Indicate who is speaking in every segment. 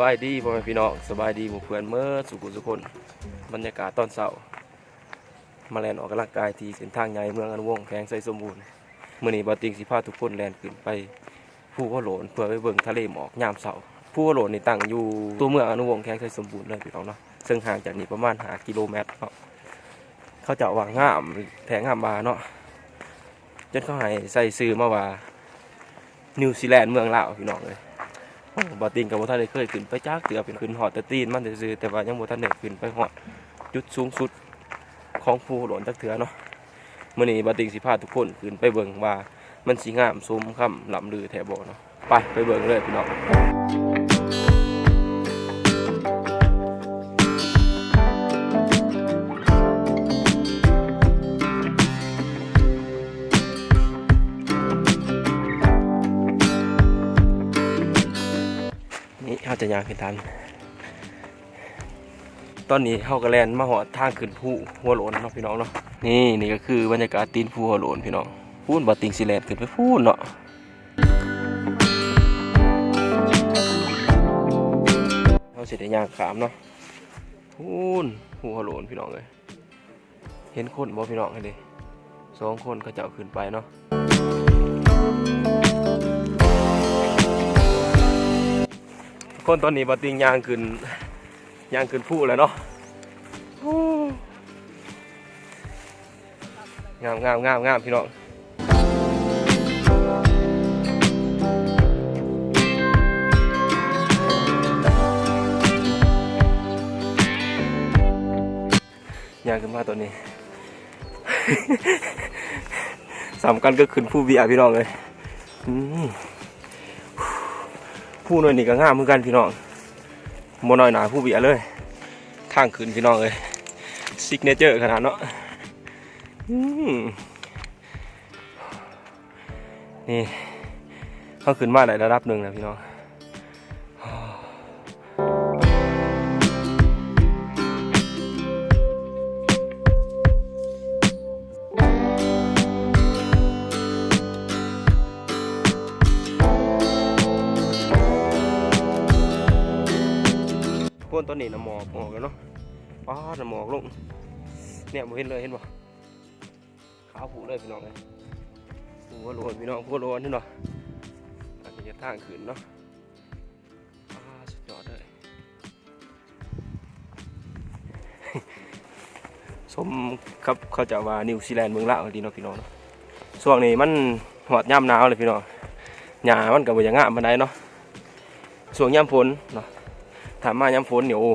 Speaker 1: บายดีพ่อแม่พี่น้องสบายดีหมู่เพื่อนเมื่อสุขุสุคนบรรยากาศตอนเช้ามาแลนออกกำลังกายที่เส้นทางใหญ่เมืองอันวงแพงไซสมบูรณ์มื้อนี้บาติงสิพาทุกคนแลนขึ้นไปภูหัวโหลนเพื่อไปเบิ่งทะเลหมอกยามเช้าภูหัวโหลนนี่ตั้งอยู่ตัวเมืองอันวงแพงไซสมบูรณ์เลยพี่น้องเนาะซึ่งห่างจากนี้ประมาณ5กิโลเมตรเนาะเขาจะว่าง่ามแถงงามบาเนาะจนเขาให้ใส่ซื้อมาว่านิวซีแลนด์เมืองลาวพี่น้องเลย บาตินกับบ่ทันได้เคยขึ้นไปจักเตือเป็นขึ้นหอดแต่ตีนมันซื่อแต่ว่ายังบ่ทันได้ขึ้นไปหอดจุดสูงสุดของภูหลนจักเถือเนาะมื้อนี้บาติงสิพาทุกคนขึ้นไปเบิ่งว่ามันสิงามสมคำลำลือแท้บ่เนาะไปไปเบิ่งเลยพี่น้องาจะยางขึ้นทัน ตอนนี้เฮาก็แลนมาหอดทางขึ้นภูหัวโลนเนาะพี่น้องเนาะ นี่นี่ก็คือบรรยากาศตีนภูหัวโลนพี่น้อง พูนบ่ติงสิแลนขึ้นไปพูนเนาะเฮาเสิได้ย่างขามเนาะพูนภูหัวโลนพี่น้องเอ้ยเห็นคนบ่พี่น้องเห็นดิสองคนเขาเจ้าขึ้นไปเนาะ คนตอนนี้บติงยางขึ้นยางขึ้นผู้แล้วเนาะงามงามงามงามพี่น้องยางขึ้นมาตัวนี้สำคัญก็ขึ้นผู้เบียพี่น้องเลยอืม ผู้น้อยนี่ก็งามเหมือนกันพี่น้องโมน้อยหนาผู้เบียเลยทางขึ้นพี่น้องเลยซิกเนเจอร์ขนาดเนาะนี่เขาขึ้นมาในระดับหนึ่งนะพี่น้อง ต้นนี้น้ำหมอกออกแล้วเนาะป้าดน้ำหมอกลงเนี่ยบ่เห็นเลยเห็นบ่ขาวผูเลยพี่น้องเลยหัวโลนพี่น้องหัวโลนนี่เนาะอันนี้จะทางขึ้นเนาะป้าสุดยอดเลยสมครับเขาจะว่านิวซีแลนด์เมืองลาวดีเนาะพี่น้องเนาะช่วงนี้มันหอดย่ำหนาวเลยพี่น้องหญ้ามันก็บ่อย่างงามปานใดเนาะช่วงย่ำฝนเนาะ ถามมาย้ำฝนเนี่ยโอ้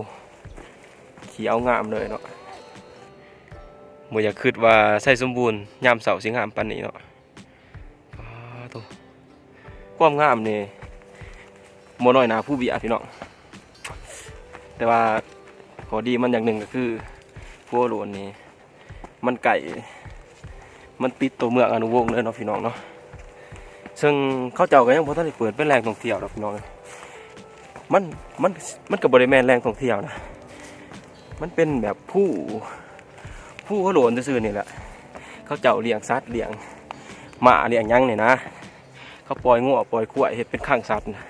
Speaker 1: เขียวงามเลยเนาะบ่อยากคิดว่าใส่สมบูรณ์ยามเสาสิงหามปานนี้เนาะตัวความงามนี่บ่น้อยนาผู้เบียพี่น้องแต่ว่าขอดีมันอย่างหนึ่งก็คือพัวโลนนี่มันไก่มันติดตัวเมืองอนุวงศ์เลยเนาะพี่น้องเนาะซึ่งเขาเจ้าก็ยังบ่ทันเปิดเป็นแหล่งท่องเที่ยวดอกพี่น้อง มันมันมันกับบริแมนแรงท่องเที่ยวนะ มันเป็นแบบผู้ผู้เขาโหลนซื่อนี่แหละ เขาเจ้าเลี้ยงสัตว์เลี้ยงหมาเลี้ยงยังเนี่ยนะ เขาปล่อยงัวปล่อยขวายเห็ดเป็นข้างสัตว์นะ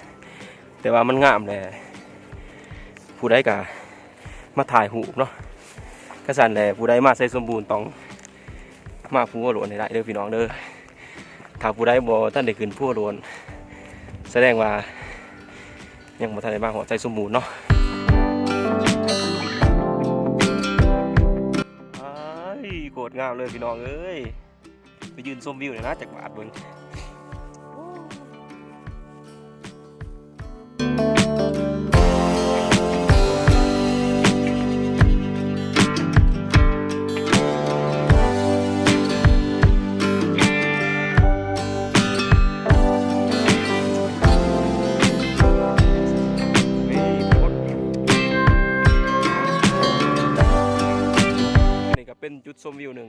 Speaker 1: แต่ว่ามันงามแหละผู้ใดกะมาถ่ายหูเนาะกระสันแหละผู้ใดมาใส่สมบูรณ์ต้องมาผู้โหลนได้เด้อพี่น้องเด้อถ้าผู้ใดบ่ท่านได้ขึ้นผู้โหลนแสดงว่า ยังมาทันได้บ้างหัวใจสมบูรณ์เนาะโคตรงามเลยพี่น้องเอ้ยไปยืนชมวิวเลยนะจากบาทเบิ้ง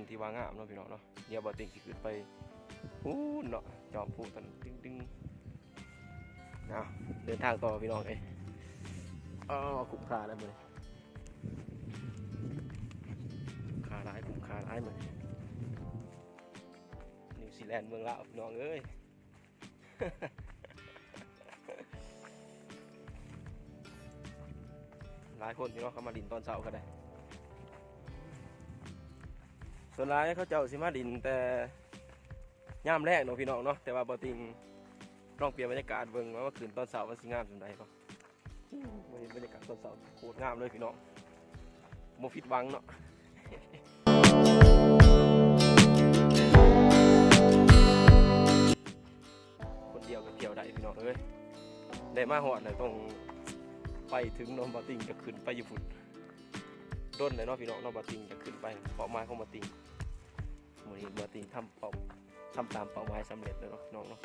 Speaker 1: ที่ว่างามเนาะพี่น้องเนาะเดี๋ยวบอติงสิขึ้นไปอู้นเนาะจอมพูตันดึงดึงเอาเดินทางต่อพี่น้องเอ้ยอ๋อคุ้มค่าแล้วมื้อค่าร้ายคุ้มค่าร้ายมือนิวซีแลนด์เมืองลาวพี่น้องเอ้ยหลายคนพี่น้องเขามาดินตอนเช้าก็ได้ ส่วนหลายเขาเจ้าสิมาดินแต่ย่ามแรกเนาะพี่น้องเนาะแต่ว่าบ่ติงลองเปลี่ยนบรรยากาศเบิ่งว่าว่าคืนตอนเช้าว่าสิงามจังไดบ่บ่เห็นบรรยากาศตอนเช้าโคตรงามเลยพี่น้องบ่ผิดหวังเนาะคนเดียวกับเที่ยวได้พี่น้องเอ้ยได้มาหอดเลยต้องไปถึงน้องบาติงจะขึ้นไปอยู่ฝุ่น ด้นเลยเนาะพี่น้องน้องบาติงจะขึ้นไปเป้าหมายของบาติงวันนี้บาติงทำเป้าทำตามเป้าหมายสำเร็จเลยเนาะน้องเนาะ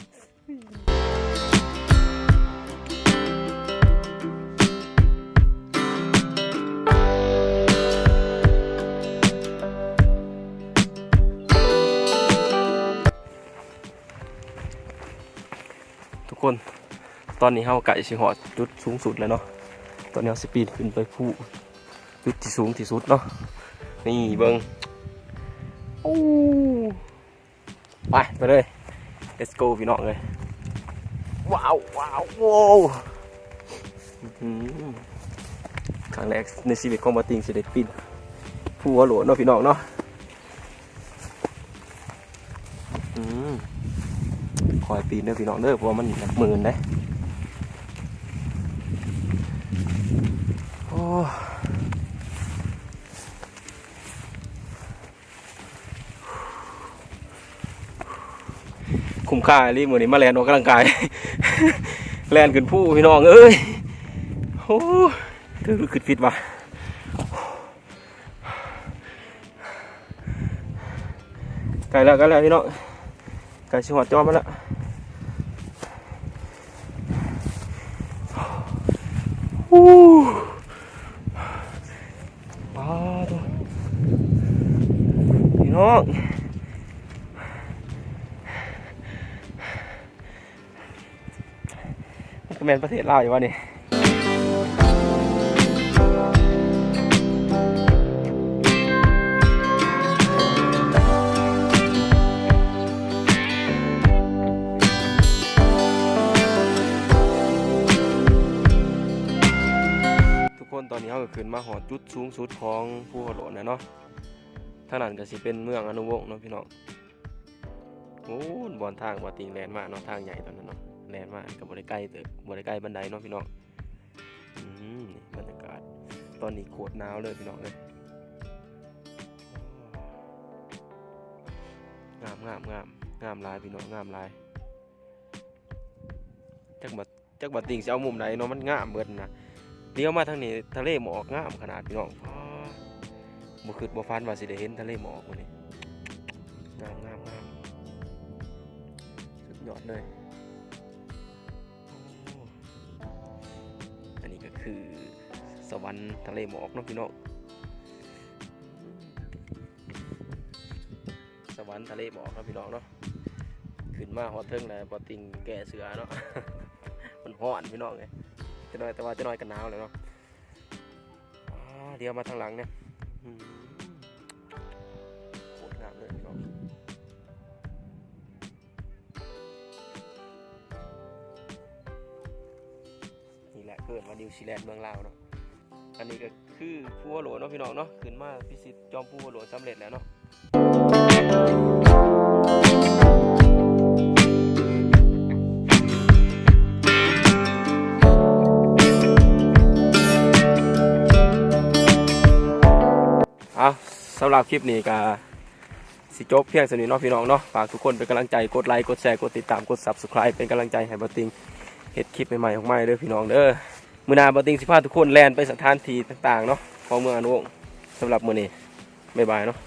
Speaker 1: ทุกคนตอนนี้เฮาไก่สิหอดจุดสูงสุดแล้วเนาะ ตอนนี้เราสปีดขึ้นไปผู้ จุดที่สูงที่สุดเนาะนี่เบิงโอ้ไปไปเลย let's go พี่น้องเลยว้าวว้าวว้าวอื้อหือครั้งแรกในชีวิตของมาติงสิได้ปีนผู้หัวโหลดเนาะพี่น้องเนาะอืมคอยปีนเด้อพี่น้องเด้อเพราะว่ามันหนักหมื่นได้ ค่ารีมือนี้มาแลนออกกำลังกาย แลนขึ้นผู้พี่น้องเอ้ยโอ้ถือขึ้นฟิตว่ะไกลแล้วไกลแล้วพี่น้องไก่ชิหอดจอมาแล้วฮู้าตัวพี่น้อง แมนประเทศลาวอยู่วะนี่ทุกคนตอนนี้เขาก็ขึ้นมาหอดจุดสูงสุดของภูหัวโหลนนะเนาะทางนั้นก็สิเป็นเมืองอนุวงศ์เนาะพี่น้องโอ้บอนทางบอติงแลนด์มากเนาะทางใหญ่ตอนนั้นเนาะ แลนด์มากกับบริใกล้ตึกบริใกล้บันไดเนาะพี่น้องอืมบรรยากาศ ตอนนี้โคตรหนาวเลยพี่น้องเลยงามงามงามงามลายพี่น้องงามลายจักบัดจักบัดติ่งสิเอามุมไหนเนาะมันงามเบิดนะเลี้ยวมาทางนี้ทะเลหมอกงามขนาดพี่น้องบ่คิดบ่ฟันว่าสิได้เห็นทะเลหมอกมื้อนี้งามงามงามสุดยอดเลย คือ สวรรค์ทะเลหมอกนาะพี่น้องสวรรค์ทะเลหมอกเนาะพี่น้องเนาะขึ้นมาฮอตเทิงเลยปอติงแก่เสือเนาะมันฮอนพี่น้องไงจะน้อยแต่ว่าจะน้อยกันหนาวเลยเนาะเดี๋ยวมาทางหลังเนี่ย เกิดมานิวซีแลนด์เมืองลาวเนาะอันนี้ก็คือผู้ว่าโหลเนาะพี่น้องเนาะขึ้นมาพิสิทธิ์จอมผู้ว่าโหลสำเร็จแล้วเนาะเอาสำหรับคลิปนี้ก็สิจบเพียงสนิทเนาะพี่น้องเนาะฝากทุกคนเป็นกำลังใจกดไลค์กดแชร์กดติดตามกด subscribe เป็นกำลังใจให้บัตติงเห็ดคลิปใหม่ๆออกมาเด้อพี่น้องเด้อ มือนาบัตติงสิพาทุกคนแลนไปสถานที่ต่างๆเนาะของเมืองอนุวงศ์สำหรับมือนี้บ๊ายบายเนาะ